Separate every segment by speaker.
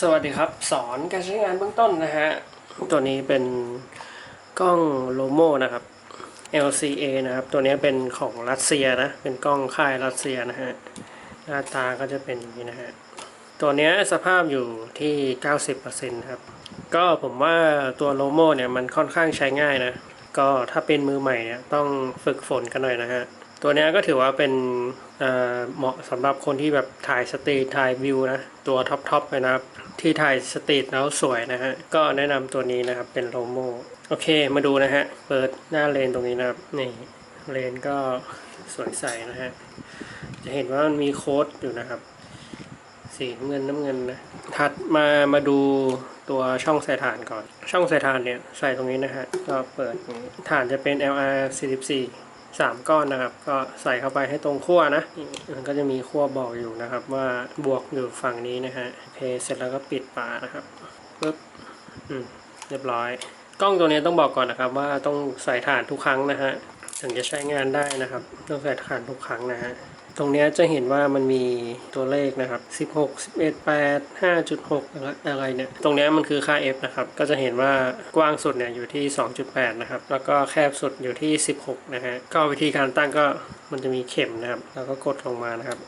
Speaker 1: สวัสดีครับ สอนการใช้งานเบื้องต้นนะฮะ ตัวนี้เป็นกล้องโลโมนะครับ LCA นะครับ ตัวนี้เป็นของรัสเซียนะ เป็นกล้องค่ายรัสเซียนะฮะ หน้าตาก็จะเป็นอย่างนี้นะฮะ ตัวนี้สภาพอยู่ที่ 90%ครับ ก็ผมว่าตัวโลโมเนี่ยมันค่อนข้างใช้ง่ายนะ ก็ถ้าเป็นมือใหม่เนี่ยต้องฝึกฝนกันหน่อยนะฮะ ตัวนี้ก็ถือว่าเป็นเหมาะสำหรับคนที่แบบถ่ายสตรีทถ่ายวิวนะ ตัวท็อปทอปเลยนะครับ ที่ถ่ายสตรีทแล้วสวยนะฮะ ก็แนะนำตัวนี้นะครับเป็นโลโมโอเคมาดูนะฮะ เปิดหน้าเลนตรงนี้นะครับ นี่เลนก็สวยใสนะฮะ จะเห็นว่ามันมีโค้ดอยู่นะครับ สีเงินน้ำเงินนะ ถัดมามาดูตัวช่องใส่ถ่านก่อน ช่องใส่ถ่านเนี่ยใส่ตรงนี้นะฮะ ก็เปิดตรงนี้ถ่านจะเป็น LR 44 สามก้อนนะครับ ก็ใส่เข้าไปให้ตรงขั้วนะมันก็จะมีขั้วบอกอยู่นะครับ ว่าบวกอยู่ฝั่งนี้นะฮะเพเสร็จแล้วก็ปิดฝานะครับปึ๊บอืมเรียบร้อย กล้องตัวนี้ต้องบอกก่อนนะครับ ว่าต้องใส่ถ่านทุกครั้งนะฮะถึงจะใช้งานได้นะครับ ต้องใส่ถ่านทุกครั้งนะฮะ ตรงนี้จะเห็นว่ามันมีตัวเลขนะครับ 16 11 8 5.6อะไรอะไรเนี่ย ตรงนี้มันคือค่า f นะครับ ก็จะเห็นว่ากว้างสุดเนี่ยอยู่ที่ 2.8 นะครับ แล้วก็แคบสุดอยู่ที่ 16 นะฮะ ก็วิธีการตั้งก็มันจะมีเข็มนะครับ แล้วก็กดลงมานะครับ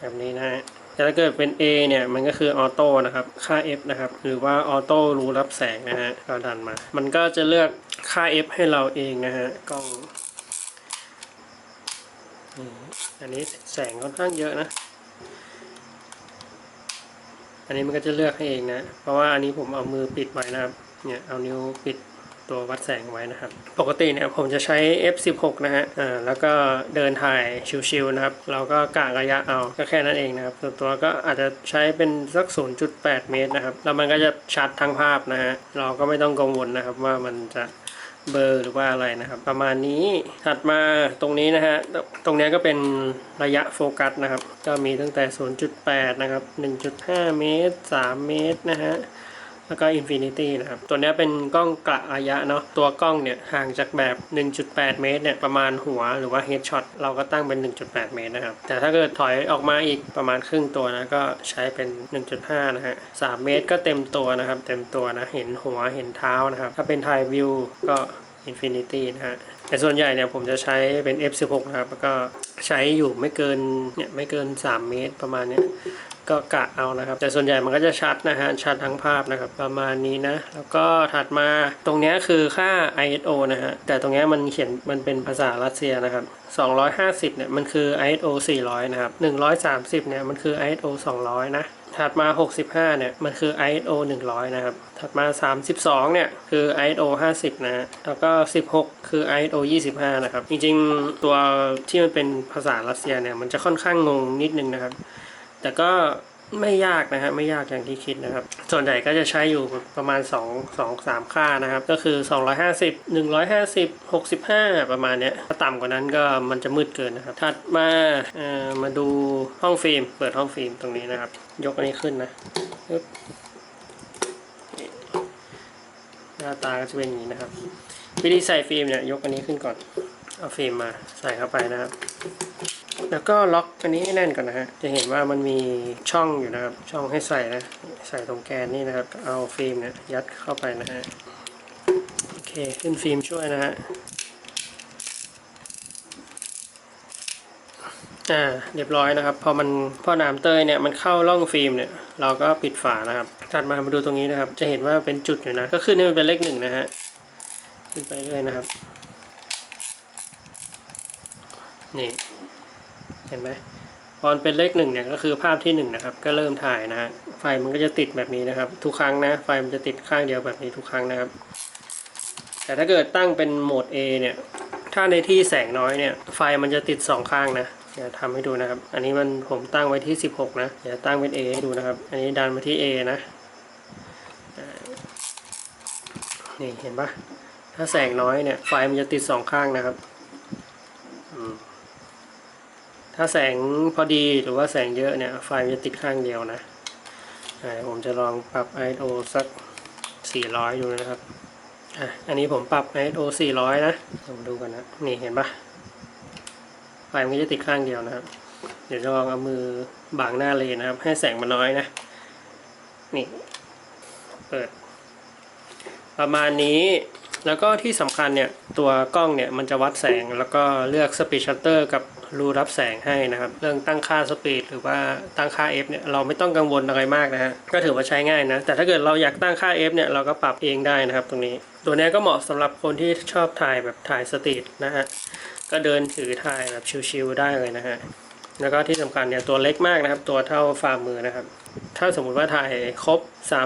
Speaker 1: แบบนี้นะฮะแต่ถ้าเกิดเป็น A เนี่ย มันก็คือออโต้นะครับ ค่า F นะครับ หรือว่าออโต้รูรับแสงนะฮะก็ดันมา มันก็จะเลือกค่า F ให้เราเองนะฮะกล้อง อันนี้แสงค่อนข้างเยอะนะ อันนี้มันก็จะเลือกให้เองนะ เพราะว่าอันนี้ผมเอามือปิดไว้นะครับ เนี่ยเอานิ้วปิดตัววัดแสงไว้นะครับ ปกติเนี่ยผมจะใช้ f16 นะฮะ อ่า แล้วก็เดินถ่ายชิวๆนะครับ เราก็กะระยะเอา ก็แค่นั้นเองนะครับ ส่วนตัวก็อาจจะใช้เป็นสัก 0.8 เมตรนะครับ แล้วมันก็จะชัดทั้งภาพนะฮะ เราก็ไม่ต้องกังวลนะครับว่ามันจะ เบอร์หรือว่าอะไรนะครับ ประมาณนี้ถัดมาตรงนี้นะฮะตรงเนี้ยก็เป็นระยะโฟกัสนะครับ ก็มีตั้งแต่ 0.8 นะครับ 1.5 เมตร 3 เมตรนะฮะแล้วก็อินฟินิตี้นะครับ ตัวเนี้ยเป็นกล้องกะระยะเนาะ ตัวกล้องเนี่ยห่างจากแบบ 1.8 เมตรเนี่ยประมาณหัวหรือว่าเฮดช็อตเราก็ตั้งเป็น 1.8 เมตรนะครับ แต่ถ้าเกิดถอยออกมาอีกประมาณครึ่งตัวนะก็ใช้เป็น 1.5 นะฮะ 3 เมตรก็เต็มตัวนะครับ เต็มตัวนะ เห็นหัวเห็นเท้านะครับ ถ้าเป็นถ่ายวิวก็ Infinity นะฮะ แต่ส่วนใหญ่เนี่ยผมจะใช้เป็น F16 นะครับ แล้วก็ใช้อยู่ไม่เกินเนี่ยไม่เกิน 3 เมตรประมาณเนี้ยก็กะเอานะครับ แต่ส่วนใหญ่มันก็จะชัดนะฮะ ชัดทั้งภาพนะครับ ประมาณนี้นะ แล้วก็ถัดมาตรงนี้คือค่า ISO นะฮะ แต่ตรงนี้มันเขียนมันเป็นภาษารัสเซียนะครับ 250 เนี่ยมันคือ ISO 400 นะครับ 130 เนี่ยมันคือ ISO 200 นะ ถัดมา 65 เนี่ย มันคือ ISO 100 นะครับ ถัดมา 32 เนี่ย คือ ISO 50 นะ แล้วก็ 16 คือ ISO 25 นะครับ จริงๆ ตัวที่มันเป็นภาษารัสเซียเนี่ย มันจะค่อนข้างงงนิดนึงนะครับ แต่ก็ ไม่ยากนะฮะไม่ยากอย่างที่คิดนะครับ ส่วนใหญ่ก็จะใช้อยู่ประมาณ 2 2 3 ค่านะครับ ก็คือ 250 150 65 ประมาณเนี้ยถ้าต่ำกว่านั้นก็มันจะมืดเกินนะครับ ถัดมาเอ่อมาดูห้องฟิล์ม เปิดห้องฟิล์มตรงนี้นะครับ ยกอันนี้ขึ้นนะปึ๊บหน้าตาก็จะเป็นอย่างนี้นะครับ วิธีใส่ฟิล์มเนี่ยยกอันนี้ขึ้นก่อน เอาฟิล์มมาใส่เข้าไปนะครับ แล้วก็ล็อกอันนี้ให้แน่นก่อนนะฮะ จะเห็นว่ามันมีช่องอยู่นะครับ ช่องให้ใส่นะ ใส่ตรงแกนนี่นะครับ เอาฟิล์มเนี่ยยัดเข้าไปนะฮะ โอเค ขึ้นฟิล์มช่วยนะฮะ อ่า เรียบร้อยนะครับ พอมันพอน้ำเตยเนี่ยมันเข้าร่องฟิล์มเนี่ย เราก็ปิดฝานะครับ ถัดมามาดูตรงนี้นะครับ จะเห็นว่าเป็นจุดอยู่นะ ก็ขึ้นให้มันเป็นเลขหนึ่งนะฮะ ขึ้นไปเรื่อยนะครับ นี่เห็นไหมพอนเป็นเลขหนึ่งเนี่ยก็คือภาพที่หนึ่งนะครับ ก็เริ่มถ่ายนะฮะไฟมันก็จะติดแบบนี้นะครับ ทุกครั้งนะ ไฟมันจะติดข้างเดียวแบบนี้ทุกครั้งนะครับ แต่ถ้าเกิดตั้งเป็นโหมด A เนี่ย ถ้าในที่แสงน้อยเนี่ย ไฟมันจะติดสองข้างนะเดี๋ยวทำให้ดูนะครับ อันนี้มันผมตั้งไว้ที่ 16 นะเดี๋ยวตั้งเป็น A ให้ดูนะครับ อันนี้ดันมาที่ A นะนี่เห็นปะถ้าแสงน้อยเนี่ยไฟมันจะติดสองข้างนะครับ อืม ถ้าแสงพอดีหรือว่าแสงเยอะเนี่ย ไฟจะติดข้างเดียวนะผมจะลองปรับ ISO สัก 400 ดูนะครับอะอันนี้ผมปรับ ISO 400 นะลองดูกันนะ นี่เห็นปะไฟมันก็จะติดข้างเดียวนะครับ เดี๋ยวจะลองเอามือบังหน้าเลนนะครับ ให้แสงมันน้อยนะ นี่ เปิด ประมาณนี้ แล้วก็ที่สำคัญเนี่ยตัวกล้องเนี่ยมันจะวัดแสงแล้วก็เลือกสปีดชัตเตอร์กับรูรับแสงให้นะครับ เรื่องตั้งค่าสปีดหรือว่าตั้งค่า f เนี่ยเราไม่ต้องกังวลอะไรมากนะฮะก็ถือว่าใช้ง่ายนะ แต่ถ้าเกิดเราอยากตั้งค่า f เนี่ยเราก็ปรับเองได้นะครับตรงนี้ ตัวนี้ก็เหมาะสำหรับคนที่ชอบถ่ายแบบถ่ายสตรีทนะฮะก็เดินถือถ่ายแบบชิวๆได้เลยนะฮะแล้วก็ที่สำคัญเนี่ยตัวเล็กมากนะครับ ตัวเท่าฝ่ามือนะครับ ถ้าสมมุติว่าถ่ายครบ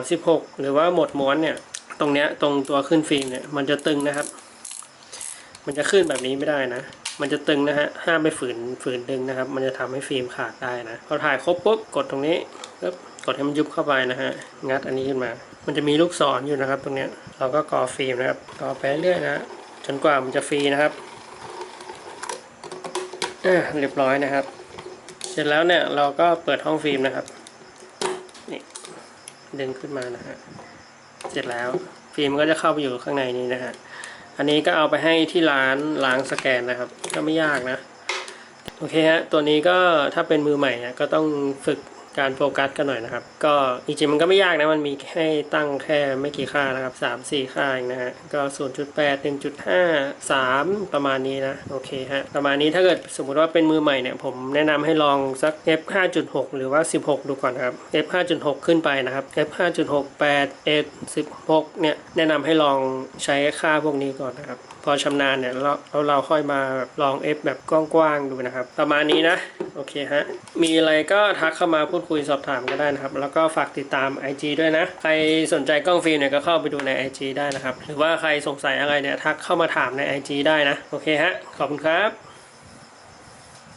Speaker 1: 36 หรือว่าหมดม้วนเนี่ย ตรงเนี้ยตรงตัวขึ้นฟิล์มเนี่ยมันจะตึงนะครับ มันจะขึ้นแบบนี้ไม่ได้นะ มันจะตึงนะฮะห้ามไปฝืนฝืนดึงนะครับ มันจะทำให้ฟิล์มขาดได้นะพอถ่ายครบปุ๊บกดตรงนี้ปึ๊บกดให้มันยุบเข้าไปนะฮะงัดอันนี้ขึ้นมา มันจะมีลูกศรอยู่นะครับ ตรงเนี้ยเราก็กอฟิล์มนะครับกอไปเรื่อยนะฮะจนกว่ามันจะฟรีนะครับอ่าเรียบร้อยนะครับ เสร็จแล้วเนี่ยเราก็เปิดห้องฟิล์มนะครับนี่ดึงขึ้นมานะฮะ เสร็จแล้ว ฟิล์มก็จะเข้าไปอยู่ข้างในนี้นะฮะอันนี้ก็เอาไปให้ที่ร้านล้างสแกนนะครับ ก็ไม่ยากนะ โอเคฮะตัวนี้ก็ถ้าเป็นมือใหม่เนี่ยก็ต้องฝึก การโฟกัสกันหน่อยนะครับ ก็จริงๆมันก็ไม่ยากนะ มันมีให้ตั้งแค่ไม่กี่ค่านะครับ 3 4 ค่าเองนะฮะ ก็ 0.8 1.5 3 ประมาณนี้นะ โอเคฮะ ประมาณนี้ถ้าเกิดสมมุติว่าเป็นมือใหม่เนี่ย ผมแนะนำให้ลองสัก f 5.6 หรือว่า 16 ดูก่อนครับ f 5.6 ขึ้นไปนะครับ f 5.6 8 1 16 เนี่ย แนะนำให้ลองใช้ค่าพวกนี้ก่อนนะครับ พอชำนาญเนี่ยเราเราเราค่อยมาลอง F แบบกว้างๆดูนะครับ ประมาณนี้นะ โอเคฮะ มีอะไรก็ทักเข้ามาพูดดคุยสอบถามก็ได้นะครับ แล้วก็ฝากติดตาม IG ด้วยนะ ใครสนใจกล้องฟิล์มเนี่ยก็เข้าไปดูใน IG ได้นะครับ หรือว่าใครสงสัยอะไรเนี่ยทักเข้ามาถามใน IG ได้นะ โอเคฮะ ขอบคุณครับ